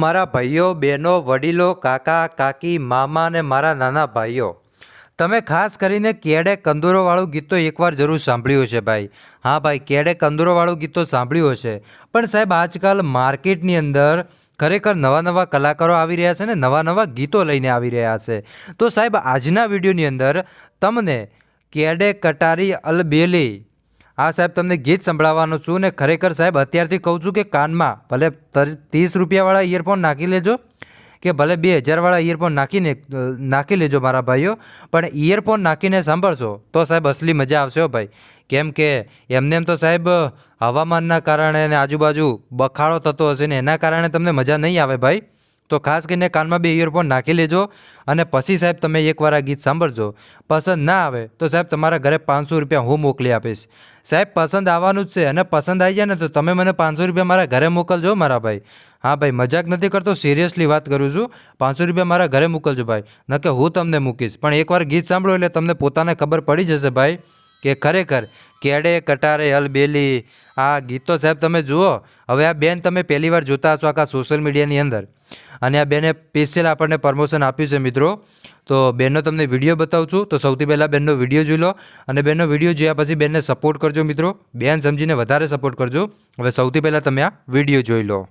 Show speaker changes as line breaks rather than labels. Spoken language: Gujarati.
મારા ભાઈઓ, બહેનો, વડીલો, કાકા, કાકી, મામા અને મારા નાના ભાઈઓ, તમે ખાસ કરીને કેડે કંદૂરોવાળું ગીત તો એકવાર જરૂર સાંભળ્યું હશે ભાઈ. હા ભાઈ કેડે કંદૂરોવાળું ગીત તો સાંભળ્યું હશે. પણ સાહેબ, આજકાલ માર્કેટની અંદર ખરેખર નવા નવા કલાકારો આવી રહ્યા છે ને નવા નવા ગીતો લઈને આવી રહ્યા છે. તો સાહેબ, આજના વિડીયોની અંદર તમને કેડે કટારી અલબેલી આ સાહેબ, તમને ગીત સંભળાવવાનો છું ને ખરેખર સાહેબ, અત્યારથી કહું છું કે કાનમાં ભલે તર- ત્રીસ રૂપિયાવાળા ઇયરફોન નાખી લેજો. કે ભલે બે હજારવાળા ઇયરફોન નાખીને નાખી લેજો મારા ભાઈઓ, પણ ઇયરફોન નાખીને સાંભળશો, તો સાહેબ અસલી મજા આવશે ભાઈ. કેમ કે એમને એમ તો સાહેબ હવામાનના કારણે ને આજુબાજુ બખાડો થતો હશે ને એના કારણે તમને મજા નહીં આવે ભાઈ. તો ખાસ કરીને કાનમાં બે ઇયરફોન નાખી લેજો અને પછી સાહેબ તમે એકવાર આ ગીત સાંભળજો. પસંદ ના આવે તો સાહેબ તમારા ઘરે પાંચસો રૂપિયા હું મોકલી આપીશ. સાહેબ, પસંદ આવવાનું જ છે અને પસંદ આવી જાય ને તો તમે મને પાંચસો રૂપિયા મારા ઘરે મોકલજો મારા ભાઈ. હા ભાઈ, મજાક નથી કરતો સિરિયસલી વાત કરું છું. પાંચસો રૂપિયા મારા ઘરે મોકલજો ભાઈ. ન કે હું તમને મૂકીશ. પણ એકવાર ગીત સાંભળો એટલે તમને પોતાને ખબર પડી જશે ભાઈ. કે ખરેખર કેડે કટારે અલબેલી આ ગીતો સાહેબ તમે જુઓ. હવે આ બેન તમે પહેલી વાર જોતા હશો આખા સોશિયલ મીડિયાની અંદર. અને આ બેને સ્પેશિયલ આપણને પ્રમોશન આપ્યું છે મિત્રો. તો બેનનો તમને વીડિયો બતાવું છું. તો સૌથી પહેલાં બેનનો વીડિયો જોઈ લો. અને બેનનો વીડિયો જોયા પછી બેનને સપોર્ટ કરજો મિત્રો. બેન સમજીને વધારે સપોર્ટ કરજો. હવે સૌથી પહેલાં તમે આ વીડિયો જોઈ લો.